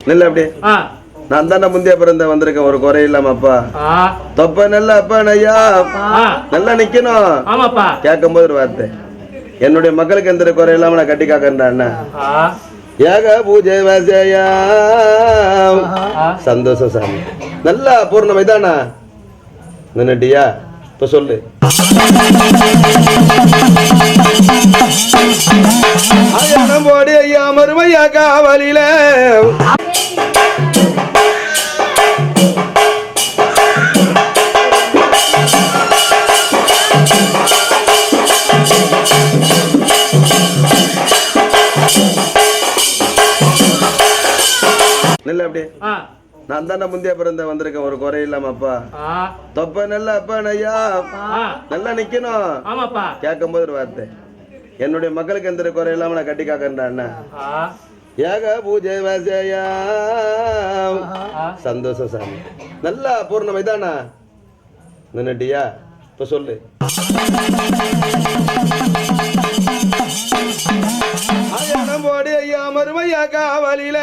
நில்ல அப்படி ஆ. நான் தானே முந்தைய பிறந்த வந்திருக்கேன் ஒரு குறை இல்லாம அப்பா. தொப்ப நல்ல அப்பா ஐயா நல்லா நிக்கணும். ஆமாப்பா. கேட்கும் போது ஒரு வார்த்தை. என்னுடைய மக்களுக்கு எந்த குறை இல்லாம நான் கட்டி ஆ. யாக பூஜை வாசையா? சந்தோஷம் சாமி. நல்லா பூர்ணம் இதானா நின்னுட்டியா? இப்ப சொல்லு. போடி ஐயா மறுமையா காவலில. நில்ல நான் தானே முந்தைய பிறந்த வந்திருக்கேன் ஒரு குறை இல்லாம அப்பா. தொப்ப நல்ல அப்பா ஐயா நல்லா நிக்கணும். கேட்கும் போது ஒரு வார்த்தை. என்னுடைய மக்களுக்கு எந்த குறை இல்லாம நான் கட்டி காக்கறேன்டா அண்ணா. யாக பூஜை வாசையா. ஆ சந்தோஷம் சாமி. நல்லா பூர்ணம் இதானா நின்னுட்டியா இப்ப சொல்லு. போடி ஐயா மறுமையா காவலில.